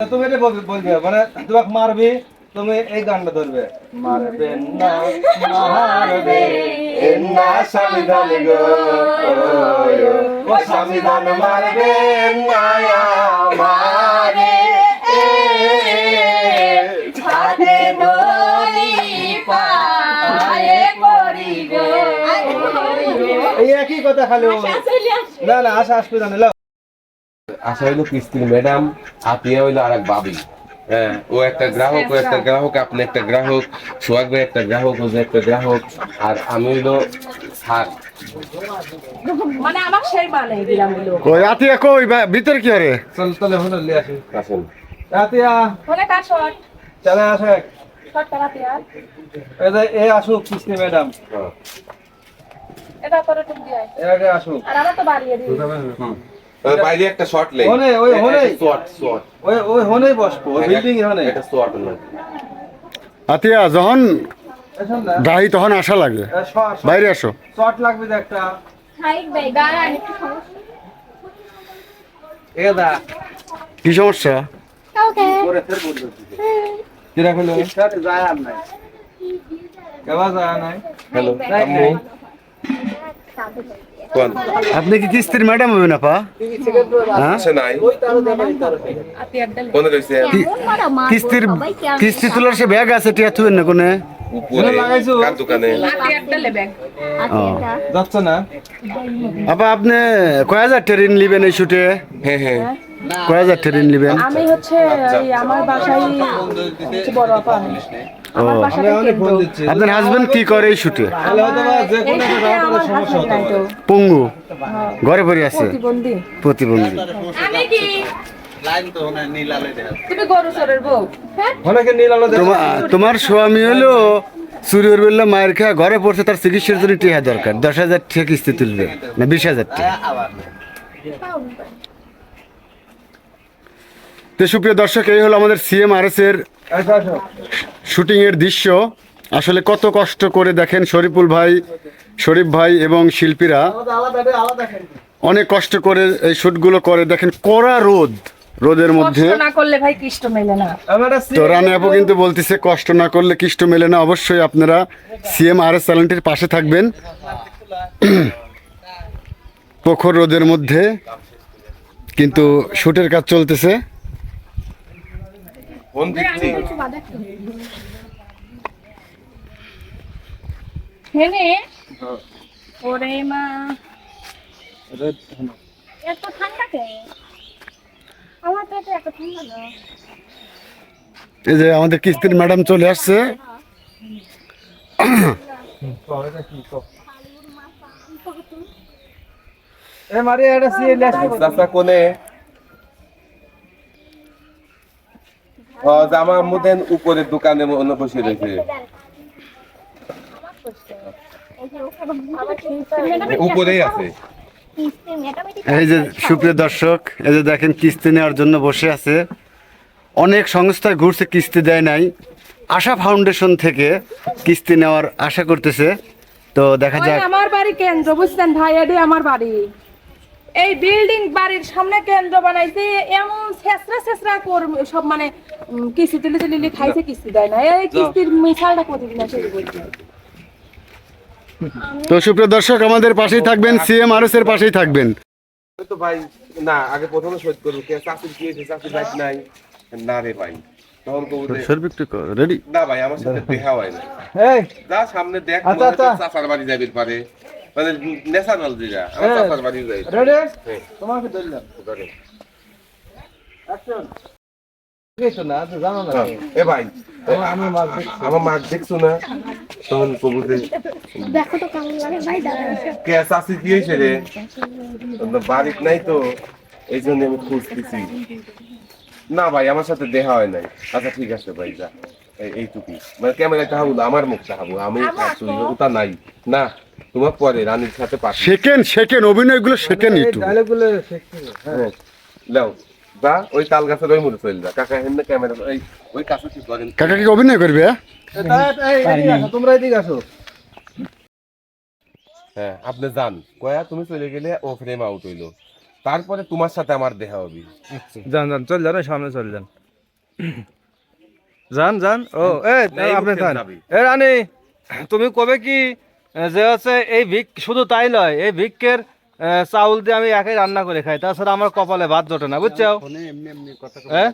তুমি এটা বলবে মানে তোমাকে মারবি তুমি এই গানটা ধরবে মারবে না একই কথা খালি না না আশা আসবে না আশা হইল কিস্তির ম্যাডাম আতিয়া হইল আর এক বাবি। হ্যাঁ ও একটা গ্রাহক ও একটা গ্রাহক আপনি একটা গ্রাহক সোহাগ ভাই একটা গ্রাহক ও একটা গ্রাহক আর আমি হইল স্যার। মানে আমার সেই মানে দিলাম কই আতিয়া কই বা- ভিতরে কি হরে চল চলে হলো লে আসি। আসুন। রাতিয়া ফোনে কার শর্ট চলে আসে আর এই এ আসুক কৃষ্টি ম্যাডাম। এটা টুক দিয়ে আগে আসুক। আর আমরা তো বাড়িয়ে দিই ওই বাইরে একটা শর্ট লেই। ওনে, ওই ওনে। শর্ট শর্ট ওই ওই হনেই বসবো ওই বিল্ডিং এ হনে এটা শর্ট না আতিয়া যখন এখন তখন আসা লাগে। বাইরে আসো। শর্ট লাগবে যে একটা। হাইট ভাই দাঁড়ান একটু সমস্যা। এ দা কি সমস্যা? ফের বলবে যায় আর নাই। কেবা যায় নাই। হ্যালো আম্মু। আপনি কি কিস্তির ম্যাডাম হবে না পা হ্যাঁ কিস্তির কিস্তি তোলার সে ব্যাগ আছে টিয়া থুবেন না কোনে? আপা আপনি কয় হাজার ট্রেন নিবেন এই শুটে হ্যাঁ হ্যাঁ। কয় হাজার ট্রেন নিবেন? আমি হচ্ছে এই আমার বাসায় হচ্ছে বড় আপা আমি। আমার আপনার হাজবেন্ড কি করে এই শুটে? পঙ্গু ঘরে পড়ে আছে? প্রতিবন্ধী। প্রতিবন্ধী। আমি কি? তুমি গরু চোরের বউ। হ্যাঁ? তোমার তোমার স্বামী হলো চুরির বেলা মায়ের খেয়ে ঘরে পড়ছে তার চিকিৎসার জন্য টিহা দরকার। দশ হাজার টাকা কিস্তি তুলবে না বিশ হাজার টাকা তো সুপ্রিয় দর্শক এই হলো আমাদের সিএম আর এস এর আসো আসো শুটিং এর দৃশ্য। আসলে কত কষ্ট করে দেখেন শরীফুল ভাই শরীফ ভাই এবং শিল্পীরা। অনেক কষ্ট করে এই শুটগুলো করে। দেখেন কড়া রোদ রোদের মধ্যে। তো রানী আপু কিন্তু বলতেছে কষ্ট না করলে কিষ্ট মেলে না। অবশ্যই আপনারা সিএম আর এস চ্যানেলটির পাশে থাকবেন। প্রখর রোদের মধ্যে কিন্তু শুটের কাজ চলতেছে। ফোন দিচ্ছি হেনে? ওরে মা। এত ঠান্ডা কে আমার তো এত ঠান্ডা না। এই যে আমাদের কিস্তির ম্যাডাম চলে আসছে। এ মারি একটা সিএল আসবে চাচা কোনে? জামা মুদেন উপরের দোকানে অন্য বসে রয়েছে। উপরেই আছে। এই যে সুপ্রিয় দর্শক এই যে দেখেন কিস্তি নেওয়ার জন্য বসে আছে। অনেক সংস্থায় ঘুরছে কিস্তি দেয় নাই। আশা ফাউন্ডেশন থেকে কিস্তি নেওয়ার আশা করতেছে। তো দেখা যাক। আমার বাড়ি কেন্দ্র বুঝছেন? ভাই এডি আমার বাড়ি। এই বিল্ডিং বাড়ির সামনে কেন্দ্র বানাইছে এমন ছেসরা ছেসরা কর সব মানে কিস্তি তুলি তুলি খাইছে কিস্তি দেয় না। এই কিস্তির মিশালটা প্রতিদিন আসে বলছে তো সুপ্রিয় দর্শক আমাদের পাশেই থাকবেন সিএম আর এর পাশেই থাকবেন। তো ভাই না আগে প্রথমে শোধ করব কে চাকরি কি হয়েছে চাকরি বাইক নাই? না রে ভাই তখন কবু রেডি না ভাই আমার সাথে দেখা হয় না। এই যা সামনে দেখ আচ্ছা, আচ্ছা। চাচার বাড়ি যাবির পারে মানে ন্যাশনাল যেটা আমার হ্যাঁ। চাচার বাড়ি। যাই রেডি হ্যাঁ। তোমাকে ধরলাম। অ্যাকশন কিছু না তো জানো না। এ ভাই মাছ আমার দেখছ। না? তখন কবু যে দেখো তো কেমন লাগে ভাই দাঁড়া কে চাষি কি রে? বাড়িতে নাই তো এই জন্য আমি খুঁজতেছি। না ভাই আমার সাথে দেখা হয় নাই। আচ্ছা ঠিক আছে ভাই যা। এই- এইটুকুই। মানে ক্যামেরা চাহাবো আমার মুখ চাহাবো আমি ওটা নাই। না তোমার পরে রানীর সাথে সেকেন্ড সেকেন্ড অভিনয়গুলো সেকেন্ড একটু ডায়লগগুলো হ্যাঁ যা ওই তাল গাছের ওই মুড়ে চলে যা। কাকা হেন ক্যামেরা ওই ওই কাছে কি করেন? কাকা কি অভিনয় করবে হ্যাঁ? তোমরা এদিকে আসো। হ্যাঁ আপনি যান। কয়া তুমি চলে গেলে ও ফ্রেম আউট হইল। তারপরে তোমার সাথে আমার দেখা হবে। যান যান চল যান সামনে চল যান। যান যান ও এ আপনি যান। এ রানী তুমি কবে কি যে হচ্ছে এই ভিক শুধু তাই নয় এই ভিক্ষের চাউল দিয়ে আমি একাই রান্না করে খাই। তাছাড়া আমার কপালে ভাত জোটে না বুঝছ? হ্যাঁ।